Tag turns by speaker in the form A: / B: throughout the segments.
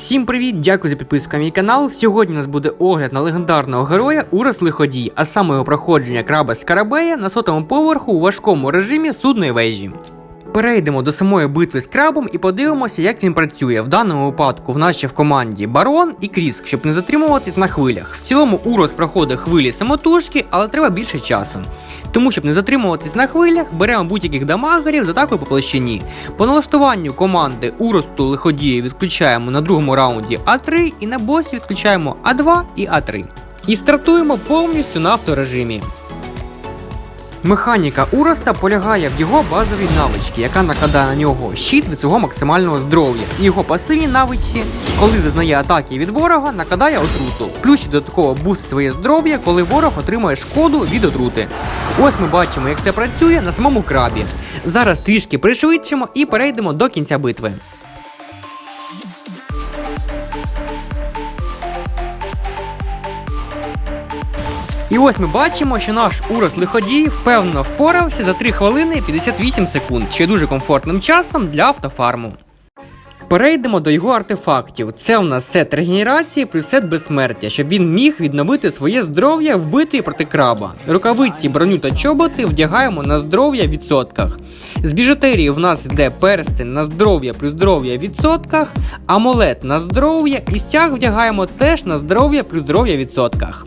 A: Всім привіт! Дякую за підписку на мій канал. Сьогодні у нас буде огляд на легендарного героя Урос Лиходій, а саме його проходження краба Скарабея на сотому поверху у важкому режимі судної вежі. Перейдемо до самої битви з крабом і подивимося, як він працює. В даному випадку в ще в команді Барон і Кріск, щоб не затримуватись на хвилях. В цілому Урос проходить хвилі самотужки, але треба більше часу. Тому, щоб не затримуватись на хвилях, беремо будь-яких дамагерів з атакою по площині. По налаштуванню команди Уросту лиходії відключаємо на другому раунді А3 і на босі відключаємо А2 і А3. І стартуємо повністю на авторежимі. Механіка Уроста полягає в його базовій навичці, яка накладає на нього щит від свого максимального здоров'я. Його пасивні навичці, коли зазнає атаки від ворога, накладає отруту. Плюс додатково бустить своє здоров'я, коли ворог отримує шкоду від отрути. Ось ми бачимо, як це працює на самому крабі. Зараз трішки пришвидшимо і перейдемо до кінця битви. І ось ми бачимо, що наш урос лиходій впевнено впорався за 3 хвилини і 58 секунд, що є дуже комфортним часом для автофарму. Перейдемо до його артефактів. Це у нас сет регенерації плюс сет безсмертя, щоб він міг відновити своє здоров'я в битві проти краба. Рукавиці, броню та чоботи вдягаємо на здоров'я в відсотках. З біжутерії в нас йде перстень на здоров'я плюс здоров'я в відсотках, амулет на здоров'я і стяг вдягаємо теж на здоров'я плюс здоров'я в відсотках.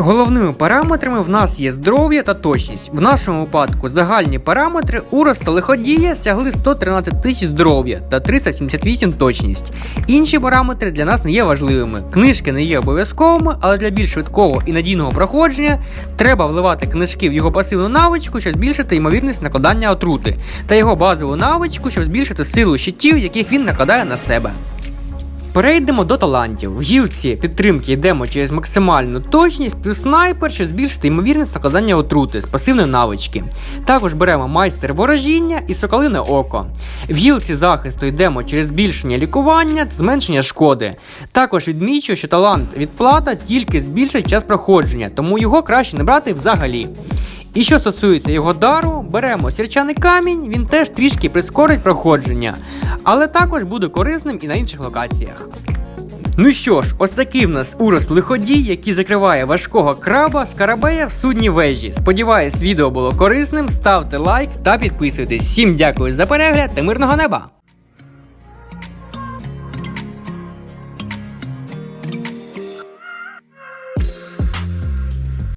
A: Головними параметрами в нас є здоров'я та точність. В нашому випадку загальні параметри урос та лиходія сягли 113 тисяч здоров'я та 378 точність. Інші параметри для нас не є важливими. Книжки не є обов'язковими, але для більш швидкого і надійного проходження треба вливати книжки в його пасивну навичку, щоб збільшити ймовірність накладання отрути, та його базову навичку, щоб збільшити силу щитів, яких він накладає на себе. Перейдемо до талантів. В гілці підтримки йдемо через максимальну точність плюс снайпер, щоб збільшити ймовірність накладання отрути з пасивної навички. Також беремо майстер ворожіння і соколине око. В гілці захисту йдемо через збільшення лікування та зменшення шкоди. Також відмічу, що талант відплата тільки збільшить час проходження, тому його краще не брати взагалі. І що стосується його дару, беремо сірчаний камінь, він теж трішки прискорить проходження, але також буде корисним і на інших локаціях. Ну що ж, ось такий в нас урос лиходій, який закриває важкого краба з карабея в судній вежі. Сподіваюсь, відео було корисним. Ставте лайк та підписуйтесь. Всім дякую за перегляд та мирного неба!